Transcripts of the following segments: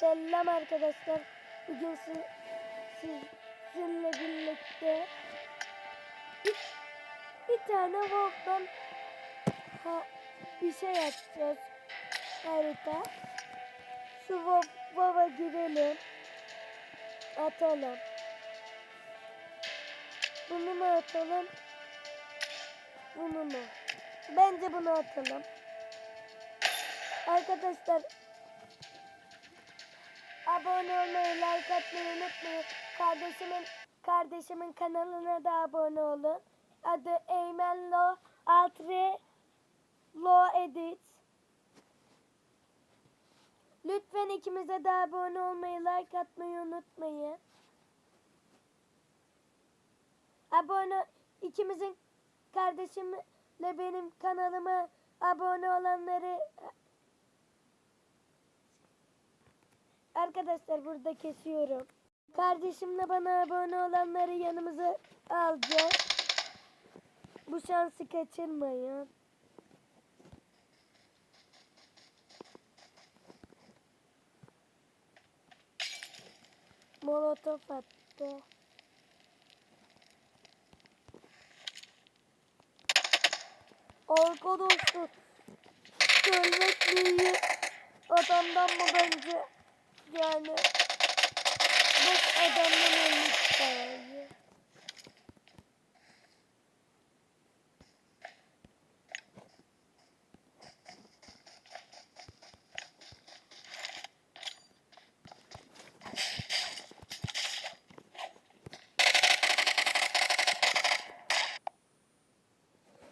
Selam arkadaşlar. Bugün siz, sizinle birlikte bir, bir tane Wolf'tan ha, bir şey yapacağız. Harita. Şu Wolf'a girelim. Atalım. Bunu mu atalım? Bunu mu? Bence bunu atalım. Arkadaşlar abone olmayı, like atmayı unutmayın. Kardeşimin kardeşimin kanalına da abone olun. Adı Eymen Lo Altri Lo Edit. Lütfen ikimize de abone olmayı, like atmayı unutmayın. Abone ikimizin kardeşimle benim kanalıma abone olanları Arkadaşlar burada kesiyorum. Kardeşimle bana abone olanları yanımıza alacağız. Bu şansı kaçırmayın. Molotof attı. Arkadaşlar Ölmek iyi adamdan mı bence? Yani bu adamdan iyi.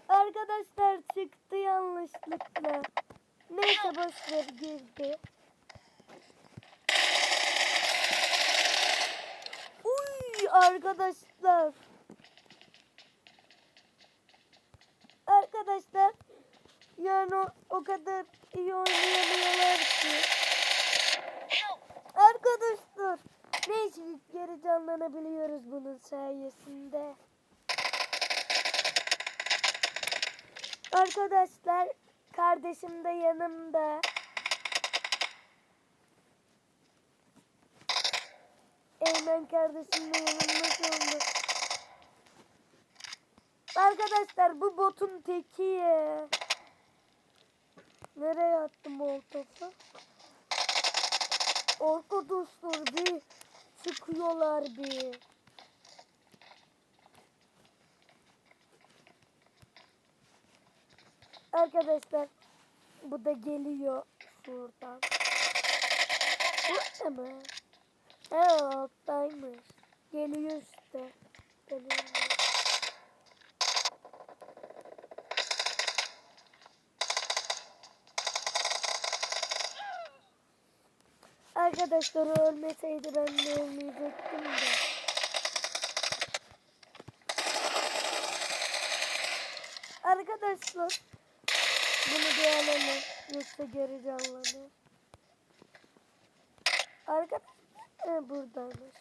Arkadaşlar çıktı yanlışlıkla. Neyse boşver girdi. Arkadaşlar. Arkadaşlar yani o, o kadar iyi oynayamıyorlar ki. Arkadaşlar neyse geri canlanabiliyoruz bunun sayesinde. Arkadaşlar kardeşim de yanımda. Eymen kardeşim de yanımda oldu. Arkadaşlar bu botun teki. Nereye attım o topu? Arkadaşlar bir çıkıyorlar bir. Arkadaşlar bu da geliyor şuradan. Bu ne be? Ha alttaymış. Geliyor işte. Geliyor. Arkadaşlar ölmeseydi ben de ölmeyecektim de. Arkadaşlar bunu alalım. Yoksa geri canlanır. Arkadaşlar e, buradaymış.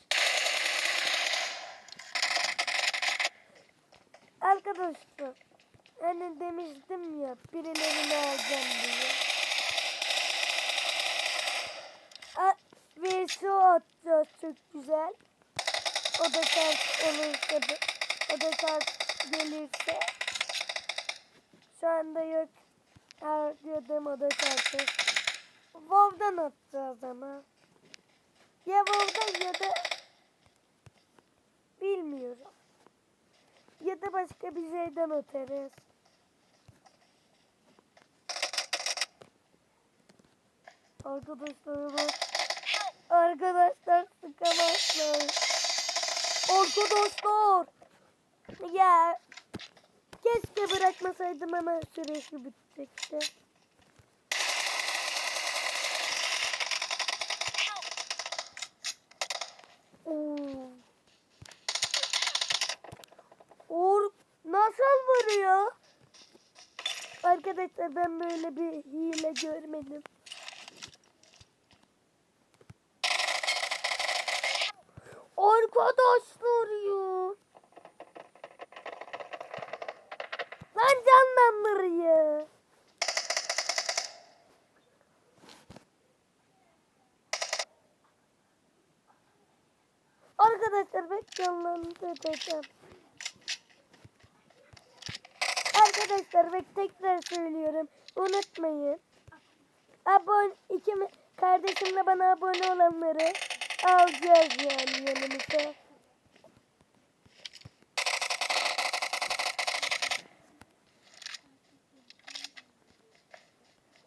Arkadaşlar hani demiştim ya birilerini alacağım diye. A VSO atacağız çok güzel. O da ters olursa o da ters gelirse şu anda yok. Harcadım o da ters. WoW'dan atacağız ama. Ya WoW'dan ya da bilmiyorum. Ya da başka bir şeyden atarız. Arkadaşlar bak. Arkadaşlar sıkamazlar. Arkadaşlar. Ya keşke bırakmasaydım ama süresi bitecekti. masal vuruyor. Arkadaşlar ben böyle bir hile görmedim. Arkadaşlar ya. Ben canlandır ya. Arkadaşlar ben canlandıracağım. Arkadaşlar bak tekrar söylüyorum. Unutmayın. Abone iki kardeşimle bana abone olanları alacağız yani yanımıza.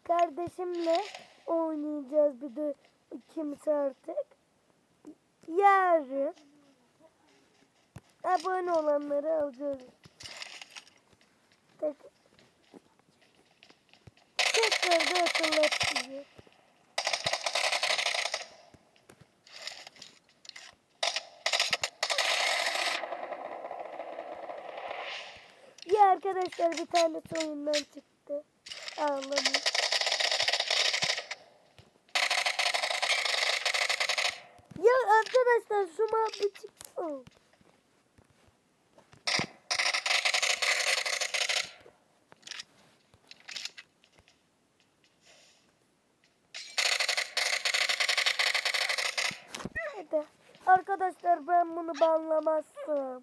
Kardeşimle oynayacağız bir de ikimiz artık. Yarın abone olanları alacağız. Tek, tekrar da. Ya arkadaşlar bir tane oyundan çıktı. Ağlamış. Ya arkadaşlar şu muhabbet çıktı. Hadi. Arkadaşlar ben bunu banlamazsam.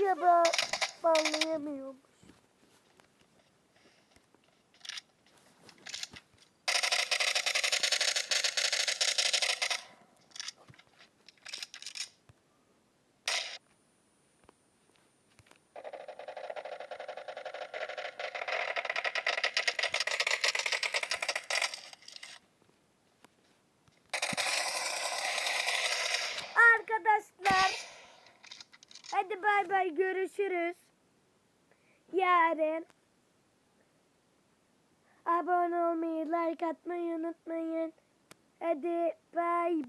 Ya ben banlayamıyorum. Arkadaşlar. Hadi bay bay görüşürüz. Yarın. Abone olmayı, like atmayı unutmayın. Hadi bay